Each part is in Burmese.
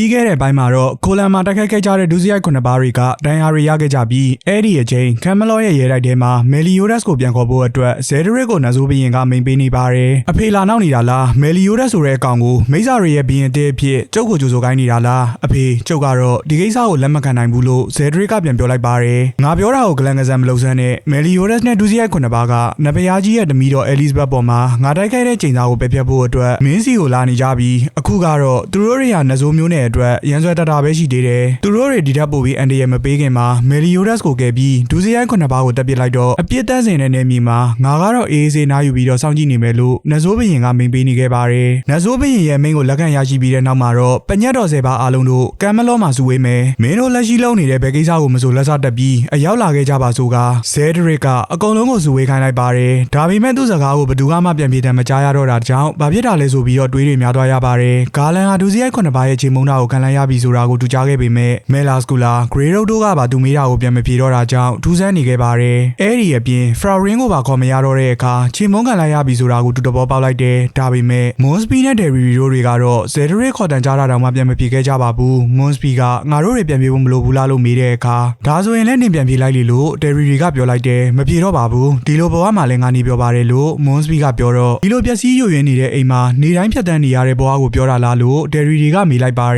ပြီးခဲ့တဲ့ဘိုင်းမှာတော့ကိုလန်မှာတိုက်ခိုက်ခဲ့ကြတဲ့ဒုစရိုက်ခုနှစ်ပါးတွေကဒိုင်ယာတွေရခဲ့ကြပြီးအဲ့ဒီအချိန်ကမ်မလော့ရဲ့ရဲတိုက်ထဲမှာမယ်လီယိုဒက်စ်ကိုပြန်ခေါ်ဖို့အတွက်ဇဲဒရစ်ကိုနဇိုးဘရင်ကမိန်ပေးနေပါတယ်အဖေလာနောက်နေတာလားမယ်လီယိုဒက်စ်ဆိုတဲ့အကောင်ကိုမိစ္ဆာတွေရဲ့ဘရင်တဲ့အဖြစ်ကျုပ်ကိုကြိုဆိုခိုင်းနေတာလားအဖေကျုပ်ကတော့ဒီကိစ္စကိုလက်မခံနိုင်ဘူးလို့ဇဲဒရစ်ကပြန်ပြောလိုက်ပါတယ်ငါပြောတာကိုဂလန်ကဆန်မလုပ်စမ်းနဲ့မယ်လီယိုဒက်စ်နဲ့ဒုစရိုက်ခုနှစ်ပါးကနဘယားကြီးရဲ့တမီတော်အဲလစ်ဘတ်ပေါ်မှာငါတိုက်ခိုက်တဲ့ချိန်သားကိုပယ်ဖျက်ဖို့အတွက်မင်းစီကိုလာနေကြပြီးအခုကတော့သူတို့တွေဟာနဇိုးမျိုးနဲ့အတွက်ရန်ဆွဲတတာပဲရှိသေးတယ်သူတို့တွေဒီထက်ပိုပြီးအန်ဒီရမပေးခင်မှာမယ်လီယိုဒက်စ်ကိုကယ်ပြီးဒုစရိုက်ခုနှစ်ပါးကိုတက်ပစ်လိုက်တော့အပြစ်တက်စင်တဲ့နေမြေမှာငါကတော့အေးအေးဆေးနားယူပြီးတော့စောင့်ကြည့်နေမယ်လို့နဇိုးဘရင်ကမိန်ပေးနေခဲ့ပါတယ်နဇိုးဘရင်ရဲ့မိန်ကိုလက်ခံရရှိပြီးတဲ့နောက်မှာတော့ပညတ်တော်ဆယ်ပါအားလုံးတို့ကမ်မလော့မှာစုဝေးမယ်မင်းတို့လက်ရှိလုံးနေတဲ့ဘယ်ကိစ္စကိုမဆိုလက်စတက်ပြီးအရောက်လာခဲ့ကြပါစို့ကဇဲဒရစ်ကအကုန်လုံးကိုစုဝေးခိုင်းလိုက်ပါတယ်ဒါပေမဲ့သူ့စကားကိုဘယ်သူမှပြန်ပြေတယ်မကြားရတော့တာကြောင့်ဘာဖြစ်တာလဲဆိုပြီးတော့တွေးတွေများသွားရပါတယ်ဂါလန်ဟာဒူစီရိုက်ခုနှစ်ပါးရဲ့ချိန်မုံတာကိုခံလိုက်ရပြီဆိုတာကိုတူကြားခဲ့ပေမဲ့မဲလာစကူလာဂရေရိုတို့ကပါသူမေးတာကိုပြန်မပြေတော့တာကြောင့်ထူးဆန်းနေခဲ့ပါတယ်အဲ့ဒီအပြင်ဖရာရင်ကိုပါခေါ်မရတော့တဲ့အခါချိန်မုံခံလိုက်ရပြီဆိုတာကိုတူတဘောပေါက်လိုက်တယ်ဒါပေမဲ့မွန်စပီနဲ့ဒယ်ရီတို့တွေကတော့ဇဲဒရစ်ခေါ်တန်ကြားတာတောင်မှပြန်မပြေခဲ့ကြပါဘူးမွန်စပီကငါတို့တွေပြန်ပြေဖို့မလိုဘူးလားလို့မေးတဲ့အခါဒါဆိုရင်လည်းနင်ပြန်ပြေလိုက်လေလို့ဒယ်ရီတွေကပြောလိုက်တယ်မပြေတော့ပါဘူးဒီလိုဘဝမှာလည်းငါနေပြောပါတယ်လို့မွန်စပီကပြောတော့ဒီလိုပျက်စီးရွရွင်နေတဲ့အိမ်မှာနေတိုင်းဖြတ်တန်းနေရတဲ့ဘဝကိုပြောတာလားလို့ဒယ်ရီတွေကမေးလိုက်ပါတယ်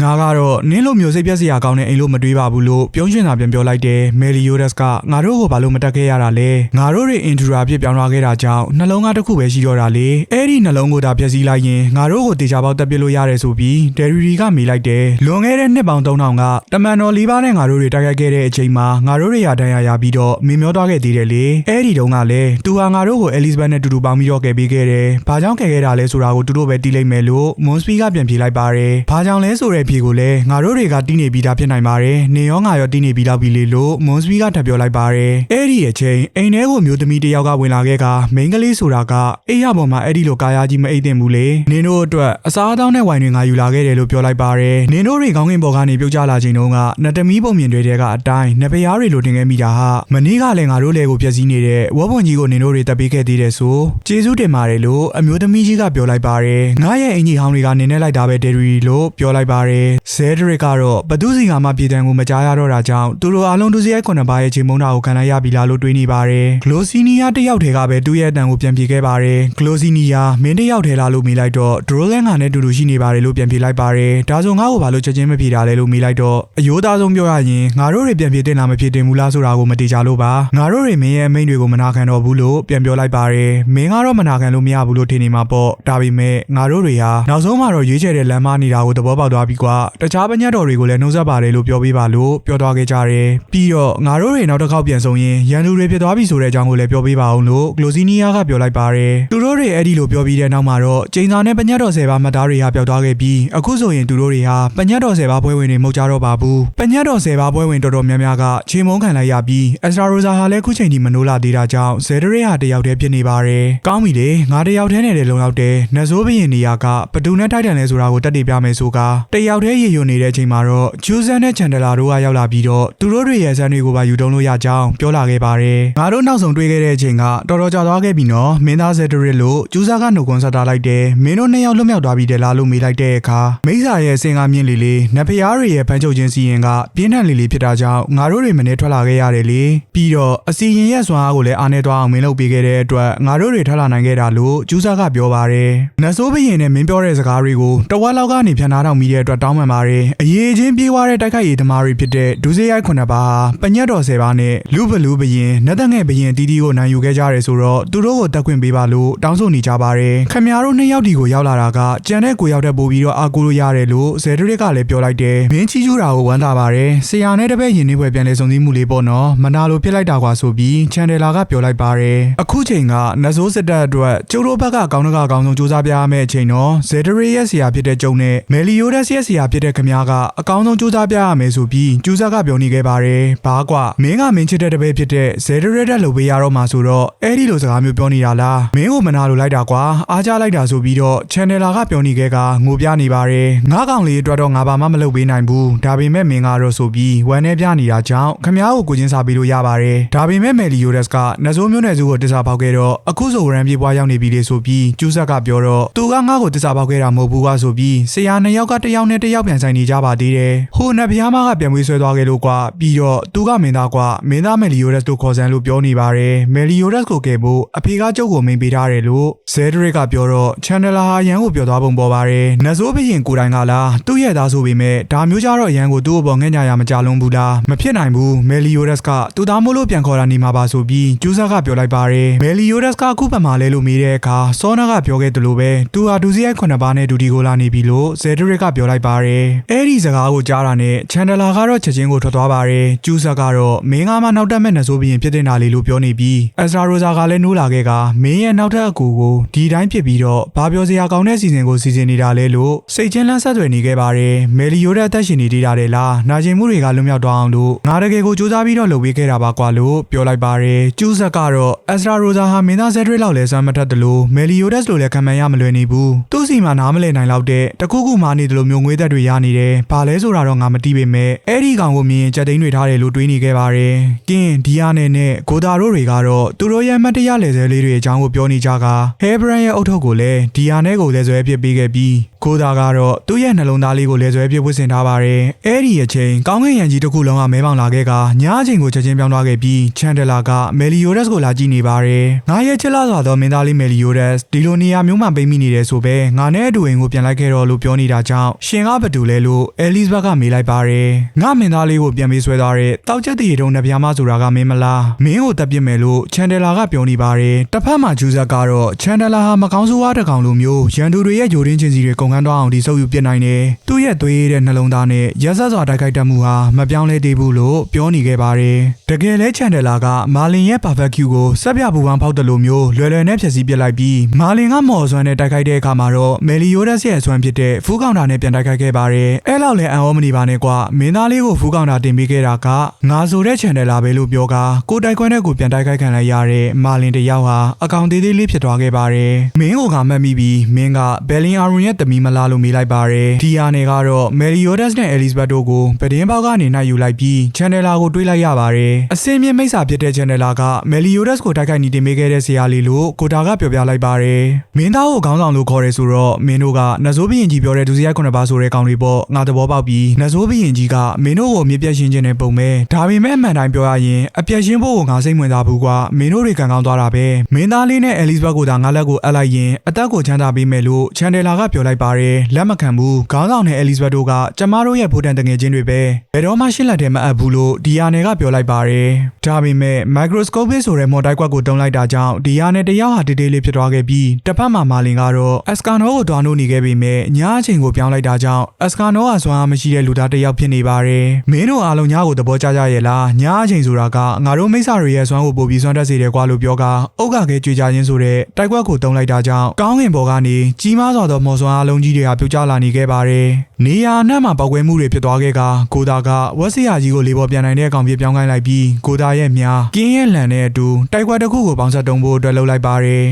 ငါကတော့နင်းလိုမျိုးစိတ်ပြက်စရာကောင်းတဲ့အိမ်လို့မတွေးပါဘူးလို့ပြုံးချင်တာပြန်ပြောလိုက်တယ်မယ်လီယိုဒက်စ်ကငါတို့ကိုဘာလို့မတက်ခဲ့ရတာလဲငါတို့တွေအင်ထူရာဖြစ်ပြောင်းသွားခဲ့တာကြောင့်နှလုံးသားတစ်ခုပဲရှိတော့တာလေအဲ့ဒီနှလုံးကိုဒါပျက်စီးလိုက်ရင်ငါတို့ကိုတေချာပေါက်တက်ပစ်လို့ရတယ်ဆိုပြီးဒယ်ရီတွေကမေးလိုက်တယ်လွန်ခဲ့တဲ့နှစ်ပေါင်း3000ကတမန်တော်လေးပါးနဲ့ငါတို့တွေတိုက်ခိုက်ခဲ့တဲ့အချိန်မှာငါတို့တွေရတန်းရရပြီးတော့မင်းမျောသွားခဲ့သေးတယ်လေအဲ့ဒီတုန်းကလည်းသူဟာငါတို့ကိုအဲလစ်ဇဘတ်နဲ့တူတူပေါင်းပြီးတော့ကယ်ပေးခဲ့တယ်ဘာကြောင့်ကယ်ခဲ့တာလဲဆိုတာကိုသူတို့ပဲတီးလိုက်မယ်လို့မွန်စပီကပြန်ဖြေလိုက်ပါတယ်ဘာကြောင့်လဲဆိုတဲ့ဖြေကိုလည်းငါတို့တွေကတီးနေပြီးသားဖြစ်နိုင်ပါတယ်နေရောငါရောတီးနေပြီးတော့ပြီလေလို့မွန်စပီကထပ်ပြောလိုက်ပါတယ်အဲ့ဒီအချိန်အိမ်ထဲကိုမျိုးသမီးတစ်ယောက်ကဝင်လာခဲ့ကမိန်းကလေးဆိုတာကအိမ်ရပေါ်မှာအဲ့ဒီလိုကာယာကြီးမအိတ်တင်ဘူးလေနင်တို့အတွက်အစားအသောက်နဲ့ဝိုင်တွေငါယူလာခဲ့တယ်လို့ပြောလိုက်ပါတယ်နင်တို့တွေခေါင်းကင်ပေါ်ကနေပြုတ်ကျလာချိန်တုန်းကနတ်သမီးပုံမြင်တွေတဲကအတိုင်းနဖျားတွေလိုတင်ခဲ့မိတာဟာမနေ့ကလည်းငါတို့လေကိုဖျက်ဆီးနေတဲ့ဝဘွန်ကြီးကိုနင်တို့တွေတပ်ပေးခဲ့သေးတယ်ဆိုကျေးဇူးတင်ပါတယ်လို့အမျိုးသမီးကြီးကပြောလိုက်ပါတယ်ငါရဲ့အင်ကြီးဟောင်းတွေကနင်နဲ့လိုက်တာပဲဒယ်ရီလို့ပြောလိုက်ပါတယ်ဇဲဒရစ်ကတော့ဘသူစီကမှပြည်တံကိုမကြားရတော့တာကြောင့်သူတို့အားလုံးဒုစရိုက်ခုနှစ်ပါးရဲ့ချိန်မုံတာကိုခံလိုက်ရပြီလားလို့တွေးနေပါတယ်ဂလိုစီနီယာတယောက်တည်းကပဲသူ့ရဲ့အတန်ကိုပြန်ပြေခဲ့ပါတယ်ဂလိုစီနီယာမင်းတယောက်တည်းလားလို့မေးလိုက်တော့ဒရိုလန်ကနဲ့တူတူရှိနေပါတယ်လို့ပြန်ပြေလိုက်ပါတယ်ဒါဆိုငါ့ကိုဘာလို့ချက်ချင်းမပြေတာလဲလို့မေးလိုက်တော့အယိုးသားဆုံးပြောရရင်ငါတို့တွေပြန်ပြေတင်လားမပြေတင်ဘူးလားဆိုတာကိုမတေချာလို့ပါငါတို့တွေမင်းရဲ့အမိန့်တွေကိုမနာခံတော့ဘူးလို့ပြန်ပြောလိုက်ပါတယ်မင်းကတော့မနာခံလို့မရဘူးလို့ထင်နေမှာပေါ့ဒါပေမဲ့ငါတို့တွေဟာနောက်ဆုံးမှာတော့ရွေးချယ်တဲ့လမ်းမနေတာကိုသဘောပေါက်သွားပြီကွာတခြားပညတ်တော်တွေကိုလည်းနှုတ်ဆက်ပါတယ်လို့ပြောပေးပါလို့ပြောသွားခဲ့ကြတယ်ပြီးတော့ငါတို့တွေနောက်တစ်ခေါက်ပြန်ဆုံးရင်ရန်သူတွေဖြစ်သွားပြီဆိုတဲ့အကြောင်းကိုလည်းပြောပေးပါအောင်လို့ဂလိုစီနီယာကပြောလိုက်ပါတယ်သူတို့တွေအဲ့ဒီလိုပြောပြီးတဲ့နောက်မှာတော့ကျင်းစာနဲ့ပညတ်တော်ဆယ်ပါမှတ်သားတွေဟာပျောက်သွားခဲ့ပြီးအခုဆိုရင်သူတို့တွေဟာပညတ်တော်ဆယ်ပါပွဲဝင်တွေမဟုတ်ကြတော့ပါဘူးပညတ်တော်ဆယ်ပါပွဲဝင်တော်တော်များများကချေမုန်းခံလိုက်ရပြီးအက်စထရာရိုဇာဟာလည်းခုချိန်ထိမနိုးလာသေးတာကြောင့်ဇယ်ဒရဲဟာတယောက်တည်းဖြစ်နေပါတယ်ကောင်းပြီလေငါတယောက်တည်းနဲ့လည်းလုံလောက်တယ်နတ်ဆိုးဘရင်နေရာကဘသူနဲ့ထိုက်တန်လဲဆိုတာကိုတက်တည်ပြမယ်ဆိုကတယောက်တည်းရေယွနေတဲ့အချိန်မှာတော့ဂျူဇန်နဲ့ချန်ဒလာတို့ကရောက်လာပြီးတော့သူတို့တွေရဲ့ဇန်တွေကိုပါယူတုံးလို့ရကြောင်းပြောလာခဲ့ပါတယ်ငါတို့နောက်ဆုံးတွေ့ခဲ့တဲ့အချိန်ကတော်တော်ကြာသွားခဲ့ပြီနော်မင်းသားဇယ်ဒရစ်လို့ဂျူဇာကနှုတ်ခွန်းဆက်ထားလိုက်တယ်မင်းတို့နှစ်ယောက်လွတ်မြောက်သွားပြီတဲ့လားလို့မေးလိုက်တဲ့အခါမိစ္ဆာရဲ့စင်ကားမြင့်လေးလေးနတ်ဖျားတွေရဲ့ဖန်ချုပ်ခြင်းစီရင်ကပြင်းထန်လေးလေးဖြစ်တာကြောင့်ငါတို့တွေမနေထွက်လာခဲ့ရတယ်လေပြီးတော့အစီရင်ရဲ့စွမ်းအားကိုလည်းအားနေသွားအောင်မင်းလုပ်ပေးခဲ့တဲ့အတွက်ငါတို့တွေထွက်လာနိုင်ခဲ့တာလို့ဂျူဇာကပြောပါတယ်နတ်ဆိုးဘရင်နဲ့မင်းပြောတဲ့စကားတွေကိုတဝက်လောက်ကနေဖြန်ထားတော့မိတဲ့အတွက်တောင်းပန်ပါတယ်အရေးချင်းပြေးွားတဲ့တိုက်ခိုက်ရေးသမားတွေဖြစ်တဲ့ဒူးစေးရိုက်ခုနှစ်ပါးဟာပညတ်တော်ဆယ်ပါးနဲ့လူဘလူဘရင်နတ်သက်ငယ်ဘရင်တီတီကိုနိုင်ယူခဲ့ကြတယ်ဆိုတော့သူတို့ကိုတက်ခွင့်ပေးပါလို့တောင်းဆိုနေကြပါတယ်ခမရတို့နှစ်ယောက်ဒီကိုရောက်လာတာကကြံတဲ့ကိုရောက်တဲ့ပို့ပြီးတော့အာကိုလို့ရတယ်လို့ဇယ်ဒရစ်ကလည်းပြောလိုက်တယ်မင်းချီကျူတာကိုဝမ်းသာပါတယ်ဆရာနဲ့တပည့်ရင်နှင်းပွဲပြန်လဲစုံစည်းမှုလေးပေါ့နော်မနာလိုဖြစ်လိုက်တာကွာဆိုပြီးချန်တယ်လာကပြောလိုက်ပါတယ်အခုချိန်ကနတ်ဆိုးစစ်တပ်အတွက်ကျိုးတို့ဘက်ကကောင်းတကအကောင်းဆုံးစူးစမ်းပြရမယ့်အချိန်တော့ဇယ်ဒရစ်ရဲ့ဆရာဖြစ်တဲ့ကျုံနဲ့မယ်လီယိုဒက်စ်ရဲ့ဆရာဖြစ်တဲ့ခမရကအကောင်းဆုံးစူးစမ်းပြရမယ်ဆိုပြီးကျူးဆက်ကပြောနေခဲ့ပါတယ်ဘာကွာမင်းကမင်းချစ်တဲ့တပည့်ဖြစ်တဲ့ဇယ်ဒရစ်တက်လုပ်ပေးရတော့မှာဆိုတော့အဲ့ဒီလိုစကားမျိုးပြောနေတာလားမင်းကိုမနာလိုလိုက်တာကွာအားကြလိုက်တာဆိုပြီးတော့ချန်တယ်လာကပြောနေခဲ့ကငိုပြနေပါတယ်ငါကောင်လေးအတွက်တော့ငါဘာမှမလုပ်ပေးနိုင်ဘူးဒါပေမဲ့မင်းကတော့ဆိုပြီးဝမ်းနေပြနေတာကြောင့်ခမ ्या ကိုကိုချင်းစာပေးလို့ရပါတယ်ဒါပေမဲ့မယ်လီယိုဒက်စ်ကနဇိုးမျိုးနယ်စုကိုတစ္ဆာပေါက်ခဲ့တော့အခုဆိုရန်ပြေးပွားရောက်နေပြီလေဆိုပြီးကျူးဆက်ကပြောတော့သူကငါ့ကိုတစ္ဆာပေါက်ခဲ့တာမဟုတ်ဘူးကွာဆိုပြီးဆရာနှစ်ယောက်ကတစ်ယောက်နဲ့တစ်ယောက်ပြန်ဆိုင်နေကြပါသေးတယ်ဟိုနတ်ဖျားမကပြန်မွေးဆွဲသွားခဲ့လို့ကွာပြီးတော့သူကမင်းသားကွာမင်းသားမယ်လီယိုရက်စ်တို့ခေါ်စံလို့ပြောနေပါတယ်မယ်လီယိုရက်စ်ကိုကယ်ဖို့အဖေကကျုပ်ကိုမိန်ပေးထားတယ်လို့ဇဲဒရစ်ကပြောတော့ချန်ဒလာဟာရန်ကိုပြောသွားပုံပေါ်ပါတယ်နတ်ဆိုးဘရင်ကိုယ်တိုင်ကလားသူ့ရဲ့သားဆိုပေမဲ့ဒါမျိုးကြတော့ရန်ကိုသူ့အပေါ်ငှက်ညာရမကြလုံးဘူးလားမဖြစ်နိုင်ဘူးမယ်လီယိုရက်စ်ကသူသားမို့လို့ပြန်ခေါ်တာနေမှာပါဆိုပြီးကျူးဆာကပြောလိုက်ပါတယ်မယ်လီယိုရက်စ်ကအခုပတ်မှာလဲလို့မေးတဲ့အခါစောနာကပြောခဲ့တယ်လို့ပဲသူဟာဒူစီရိုက်ခုနှစ်ပါးနဲ့ဒူဒီကိုလာနေပြီလို့ဇဲဒရစ်ကပြောလိုက်ပါတယ်အဲ့ဒီစကားကိုကြားတာနဲ့ချန်ဒလာကတော့ချက်ချင်းကိုထွက်သွားပါတယ်ကျူးဆာကတော့မင်းကမှနောက်တက်မဲ့နတ်ဆိုးဘရင်ဖြစ်တဲ့နာလီလို့ပြောနေပြီးအက်စရာရိုဇာကလည်းနိုးလာခဲ့ကမင်းရဲ့နောက်ထပ်အကူကိုဒီတိုင်းဖြစ်ပြီးတော့ဘာပြောစရာကောင်းတဲ့စီစဉ်ကိုစီစဉ်နေတာလဲလို့စိတ်ချင်းလန့်ဆက်သွယ်နေခဲ့ပါတယ်မယ်လီယိုတဲ့အသက်ရှင်နေသေးတာလေလားနာကျင်မှုတွေကလွတ်မြောက်သွားအောင်လို့ငါတကယ်ကိုစူးစမ်းပြီးတော့လုပ်ပေးခဲ့တာပါကွာလို့ပြောလိုက်ပါတယ်ကျူးဆက်ကတော့အက်စရာရိုဇာဟာမင်းသားဇက်ဒရစ်လောက်လဲစွမ်းမထက်တယ်လို့မယ်လီယိုဒက်စ်လိုလည်းခံမှန်းရမလွယ်နေဘူးသူ့စီမှာနားမလည်နိုင်လောက်တဲ့တခုခုမှနေတယ်လို့မျိုးငွေသက်တွေရနေတယ်ဘာလဲဆိုတာတော့ငါမသိပေမဲ့အဲ့ဒီကောင်ကိုမြင်ရင်ကြက်သိန်းတွေထားတယ်လို့တွေးနေခဲ့ပါတယ်ကင်းဒီယာနဲ့နဲ့ကိုတာတို့တွေကတော့သူတို့ရဲ့အမှတ်တရလေဆဲလေးတွေအကြောင်းကိုပြောနေကြကဟဲဘရန်ရဲ့အုတ်ထုတ်ကိုလည်းဒီယာနဲ့ကိုလည်းဆွဲပစ်ပေးခဲ့ပြီးကိုတာကတော့သူ့ရဲ့နှလုံးသားလေးကိုလည်းဆွဲပစ်ဝစ်ဆင်ထားပါတယ်အဲ့ဒီအချိန်ကောင်းကင်ရံကြီးတစ်ခုလုံးကမဲပေါင်လာခဲ့ကညအချိန်ကိုချက်ချင်းပြောင်းသွားခဲ့ပြီးချန်ဒလာကမယ်လီယိုဒက်စ်ကိုလာကြည့်နေပါတယ်ငါရဲ့ချစ်လာစွာသောမင်းသားလေးမယ်လီယိုဒက်စ်ဒီလိုနေရာမျိုးမှပိတ်မိနေတယ်ဆိုပဲငါနဲ့အတူအိမ်ကိုပြန်လိုက်ခဲ့တော့လို့ပြောနေတာကြောင့်ရှင်ကဘယ်သူလဲလို့အဲလီဇဘက်ကမေးလိုက်ပါတယ်ငါမင်းသားလေးကိုပြန်ပေးဆွဲသွားတဲ့တောက်ချက်တည်တုံးနှပြားမဆိုတာကမင်းမလားမင်းကိုတပ်ပစ်မယ်လို့ချန်ဒလာကပြောနေပါတယ်တစ်ဖက်မှာဂျူဇက်ကတော့ချန်ဒလာဟာမကောင်းဆိုးဝါးတစ်ကောင်လိုမျိုးရန်သူတွေရဲ့ဂျိုရင်းချင်းစီတွေကုန်ကန်းသွားအောင်ဒီဆုပ်ယူပစ်နိုင်တယ်သူ့ရဲ့သွေးတဲ့နှလုံးသားနဲ့ရက်ဆက်စွာတိုက်ခိုက်တတ်မှုဟာမပြောင်းလဲသေးဘူးလို့ပြောနေခဲ့ပါတယ်တကယ်လဲချန်ဒလာကမာလင်ရဲ့ဘာဘက်ကျူကိုဆက်ပြပူပန်းဖောက်တယ်လို့မျိုးလွယ်လွယ်နဲ့ဖြည့်ဆည်းပစ်လိုက်ပြီးမာလင်ကမော်ဆွမ်းနဲ့တိုက်ခိုက်တဲ့အခါမှာတော့မယ်လီယိုဒက်စ်ရဲ့အဆွမ်းဖြစ်တဲ့ဖူးကောင်တာနဲ့ပြန်တိုက်ခိုက်ခဲ့ပါတယ်အဲ့လောက်လဲအံ့ဩမနေပါနဲ့ကွာမင်းသားလေးကိုဖူးကောင်တာတင်ပေးခဲ့တာကငါဆိုတဲ့ချန်ဒလာပဲလို့ပြောကကိုတိုက်ခွန်းတဲ့ကိုပြန်တိုက်ခိုက်ခံလိုက်ရတဲ့မာလင်တယောက်ဟာအကောင်သေးသေးလေးဖြစ်သွားခဲ့ပါတယ်မင်းကိုကမှတ်မိပြီးမင်းကဘယ်လင်အာရွန်ရဲ့တမီမလားလို့မေးလိုက်ပါတယ်ဒီယာနယ်ကတော့မယ်လီယိုဒက်စ်နဲ့အဲလီဇဘတ်တို့ကိုပဒင်းပေါက်ကနေနိုင်ယူလိုက်ပြီးချန်ဒလာကိုတွေးလိုက်ရပါတယ်အစင်းမြင့်မိတ်စာဖြစ်တဲ့ချန်ဒလာကမယ်လီယိုဒက်စ်ကိုတိုက်ခိုက်နေတင်ပေးခဲ့တဲ့ဆရာလေးလို့ကိုတာကပြောပြလိုက်ပါတယ်မင်းသားကိုခေါင်းဆောင်လို့ခေါ်ရဲဆိုတော့မင်းတို့ကနဇိုးဘရင်ကြီးပြောတဲ့ဒုစရိုက်ခုနှစ်ပါးဆိုတဲ့ကောင်တွေပေါ့ငါသဘောပေါက်ပြီးနဇိုးဘရင်ကြီးကမင်းတို့ကိုမြစ်ပြတ်ရှင်းခြင်းနဲ့ပုံမဲဒါပေမဲ့အမှန်တိုင်းပြောရရင်အပြတ်ရှင်းဖို့ကိုငါစိတ်ဝင်စားဘူးကွာမင်းတို့တွေကံကောင်းသွားတာပဲမင်းသားလေးနဲ့အဲလီဇဘတ်ကိုသာငါလက်ကိုအပ်လိုက်ရင်အသက်ကိုချမ်းသာပေးမယ်လို့ချန်ဒလာကပြောလိုက်ပါတယ်လက်မခံဘူးခေါင်းဆောင်နဲ့အဲလီဇဘတ်တို့ကကျမတို့ရဲ့ဗိုလ်တန်တငယ်ချင်းတွေပဲဘယ်တော့မှရှင်းလက်တယ်မအပ်ဘူးလို့ဒီယာနယ်ကပြောလိုက်ပါတယ်ဒါပေမဲ့ microscope ဆိုတဲ့မော်တိုက်ကွက်ကိုတုံးလိုက်တာကြောင့်ဒီယာနယ်တယောက်ဟာတေးသေးလေးဖြစ်သွားခဲ့ပြီးတစ်ဖက်မှာမာလင်ကတော့အက်စကာနိုကိုတွားနိုးနေခဲ့ပေမဲ့ညအချိန်ကိုပြောင်းလိုက်တာကြောင့်အက်စကာနိုကစွမ်းအားမရှိတဲ့လူသားတစ်ယောက်ဖြစ်နေပါတယ်မင်းတို့အားလုံးညကိုသဘောကျကြရဲ့လားညအချိန်ဆိုတာကငါတို့မိစ္ဆာတွေရဲ့စွမ်းကိုပို့ပြီးစွမ်းတက်စေတယ်ကွာလို့ပြောကအုတ်ကခဲကြွေကြခြင်းဆိုတဲ့တိုက်ကွက်ကိုတုံးလိုက်တာကြောင့်ကောင်းကင်ဘော်ကနေကြီးမားစွာသောမော်စွမ်းအားလုံးကြီးတွေကပြုတ်ကျလာနေခဲ့ပါတယ်နေရာအနှံ့မှာပောက်ကွဲမှုတွေဖြစ်သွားခဲ့ကကိုတာကဝက်စီယာကြီးကိုလေးပေါ်ပြန်နိုင်တဲ့အကောင်ပြပြောင်းခိုင်းလိုက်ပြီးကိုတာရဲ့မြားကင်းရဲ့လန်နဲ့အတူတိုက်ကွက်တစ်ခုကိုပေါင်းဆက်တုံးဖို့အတွက်လှုပ်လိုက်ပါတယ်